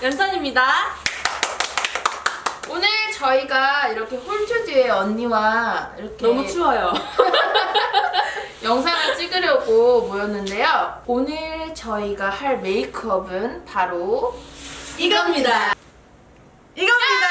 연선입니다. 오늘 저희가 이렇게 홀초지의 언니와 이렇게 너무 추워요. 영상을 찍으려고 모였는데요. 오늘 저희가 할 메이크업은 바로 이겁니다. 이겁니다.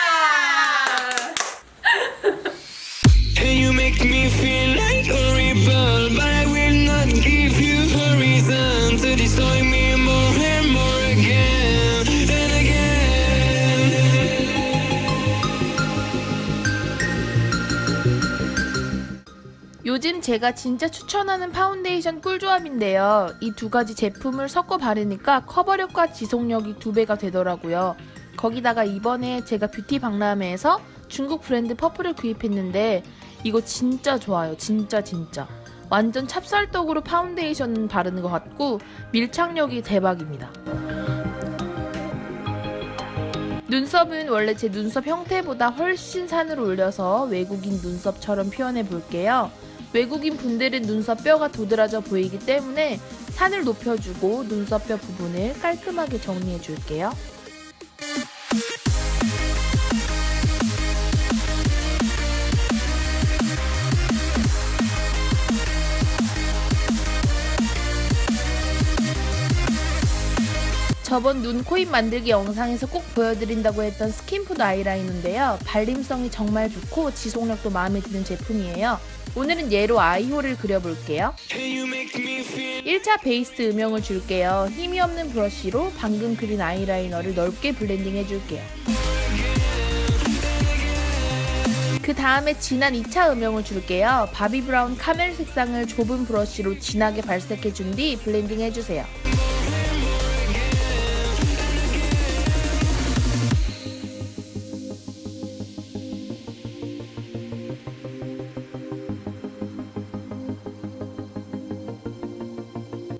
제가 진짜 추천하는 파운데이션 꿀조합인데요. 이 두 가지 제품을 섞어 바르니까 커버력과 지속력이 두 배가 되더라고요. 거기다가 이번에 제가 뷰티 박람회에서 중국 브랜드 퍼플을 구입했는데 이거 진짜 좋아요. 진짜 진짜. 완전 찹쌀떡으로 파운데이션 바르는 것 같고 밀착력이 대박입니다. 눈썹은 원래 제 눈썹 형태보다 훨씬 산을 올려서 외국인 눈썹처럼 표현해 볼게요. 외국인 분들은 눈썹 뼈가 도드라져 보이기 때문에 산을 높여주고 눈썹뼈 부분을 깔끔하게 정리해 줄게요. 저번 눈, 코, 입 만들기 영상에서 꼭 보여드린다고 했던 스킨푸드 아이라이너인데요. 발림성이 정말 좋고 지속력도 마음에 드는 제품이에요. 오늘은 얘로 아이홀을 그려볼게요. And you make me feel 1차 베이스 음영을 줄게요. 힘이 없는 브러쉬로 방금 그린 아이라이너를 넓게 블렌딩 해줄게요. 그 다음에 진한 2차 음영을 줄게요. 바비 브라운 카멜 색상을 좁은 브러쉬로 진하게 발색해준 뒤 블렌딩 해주세요.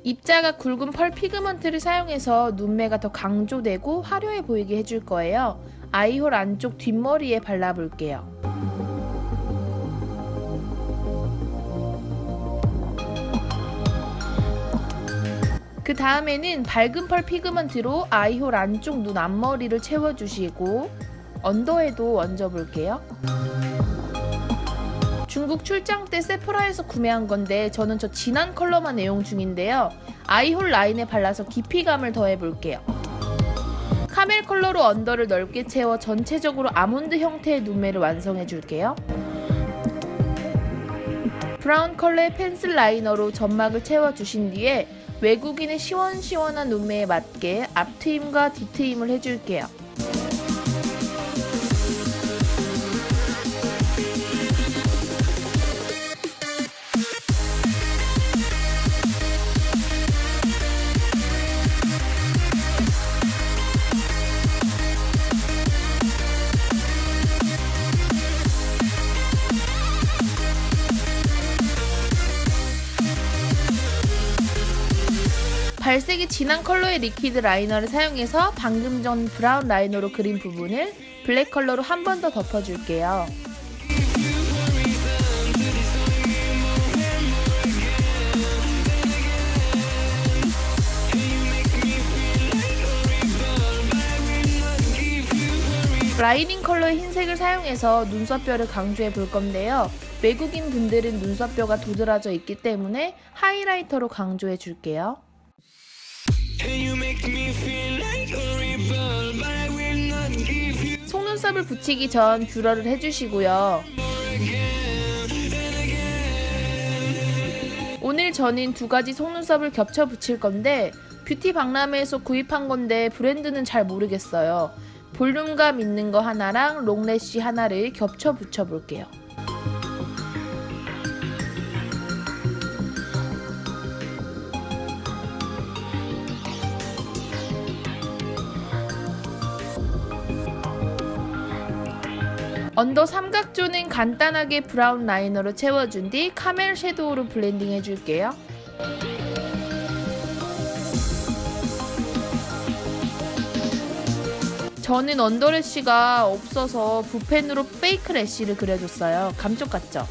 입자가 굵은 펄 피그먼트를 사용해서 눈매가 더 강조되고 화려해 보이게 해줄 거예요. 아이홀 안쪽 뒷머리에 발라볼게요. 그 다음에는 밝은 펄 피그먼트로 아이홀 안쪽 눈 앞머리를 채워주시고 언더에도 얹어볼게요. 중국 출장 때 세프라에서 구매한 건데 저는 저 진한 컬러만 애용 중인데요. 아이홀 라인에 발라서 깊이감을 더해볼게요. 카멜 컬러로 언더를 넓게 채워 전체적으로 아몬드 형태의 눈매를 완성해줄게요. 브라운 컬러의 펜슬 라이너로 점막을 채워주신 뒤에 외국인의 시원시원한 눈매에 맞게 앞트임과 뒤트임을 해줄게요. 발색이 진한 컬러의 리퀴드 라이너를 사용해서 방금 전 브라운 라이너로 그린 부분을 블랙 컬러로 한 번 더 덮어줄게요. 라이닝 컬러의 흰색을 사용해서 눈썹뼈를 강조해 볼 건데요. 외국인 분들은 눈썹뼈가 도드라져 있기 때문에 하이라이터로 강조해 줄게요. 속눈썹을 붙이기 전 뷰러를 해주시고요. 오늘 저는 두 가지 속눈썹을 겹쳐 붙일 건데 뷰티 박람회에서 구입한 건데 브랜드는 잘 모르겠어요. 볼륨감 있는 거 하나랑 롱래쉬 하나를 겹쳐 붙여 볼게요. 언더 삼각존은 간단하게 브라운 라이너로 채워준 뒤 카멜 섀도우로 블렌딩 해줄게요. 저는 언더래쉬가 없어서 붓펜으로 페이크 래쉬를 그려줬어요. 감쪽 같죠?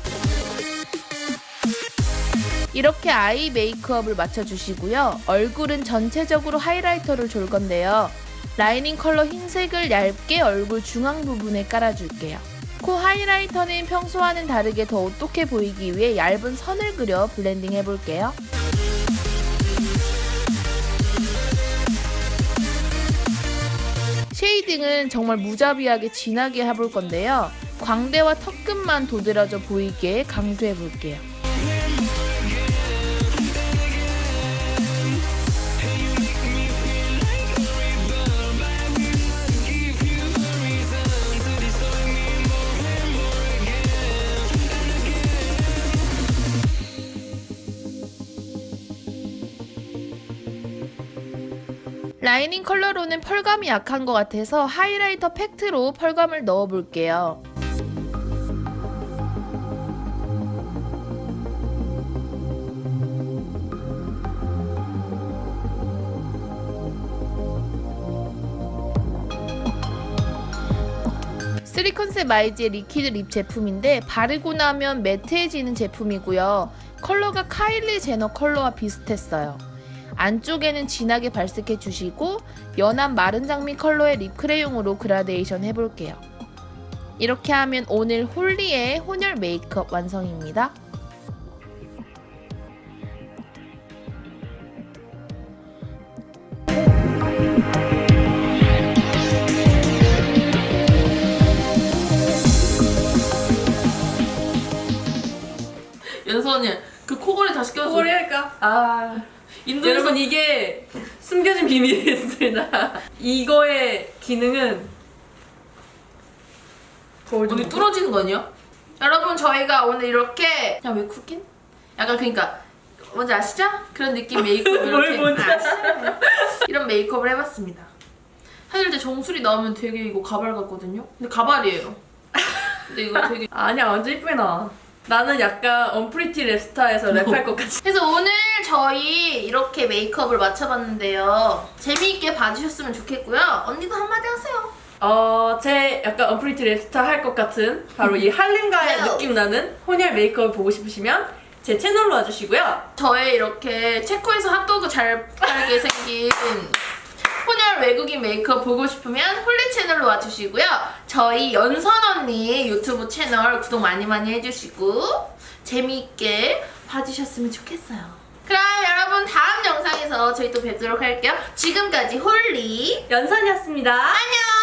이렇게 아이 메이크업을 맞춰주시고요. 얼굴은 전체적으로 하이라이터를 줄 건데요. 라이닝 컬러 흰색을 얇게 얼굴 중앙 부분에 깔아줄게요. 코 하이라이터는 평소와는 다르게 더 오똑해 보이기 위해 얇은 선을 그려 블렌딩 해볼게요. 쉐이딩은 정말 무자비하게 진하게 해볼 건데요. 광대와 턱끝만 도드라져 보이게 강조해 볼게요. 라이닝 컬러로는 펄감이 약한 것 같아서 하이라이터 팩트로 펄감을 넣어 볼게요. 쓰리컨셉 아이즈의 리퀴드 립 제품인데 바르고 나면 매트해지는 제품이고요. 컬러가 카일리 제너 컬러와 비슷했어요. 안쪽에는 진하게 발색해 주시고 연한 마른 장미 컬러의 립 크레용으로 그라데이션 해볼게요. 이렇게 하면 오늘 홀리의 혼혈 메이크업 완성입니다. 연서 언니 그 코골이 다시 껴줘. 코골이 할까? 아 인도에서 여러분 이게 숨겨진 비밀이었습니다. 이거의 기능은 거울 좀 볼까? 뚫어지는 거 아니야? 여러분 저희가 오늘 이렇게 야 왜 쿠킨? 약간 그러니까 뭔지 아시죠? 그런 느낌 메이크업 이렇게 뭘 뭔지 아시죠? 이런 메이크업을 해봤습니다. 사실 이제 정수리 나오면 되게 이거 가발 같거든요. 근데 가발이에요. 근데 이거 되게 아니야 완전 이쁘게 나와. 나는 약간 언프리티 랩스타에서 랩할 것 같이. 그래서 오늘 저희 이렇게 메이크업을 맞춰봤는데요. 재미있게 봐주셨으면 좋겠고요. 언니도 한마디 하세요. 어, 제 약간 언프리티 랩스타 할 것 같은 바로 이 할렘가의 와우. 느낌 나는 혼혈 메이크업을 보고 싶으시면 제 채널로 와주시고요. 저의 이렇게 체코에서 핫도그 잘 팔게 생긴 혼혈 외국인 메이크업 보고 싶으면 홀리 채널로 와주시고요. 저희 연선 언니 유튜브 채널 구독 많이 많이 해주시고 재미있게 봐주셨으면 좋겠어요. 그럼 여러분 다음 영상에서 저희 또 뵙도록 할게요. 지금까지 홀리 연선이었습니다. 안녕.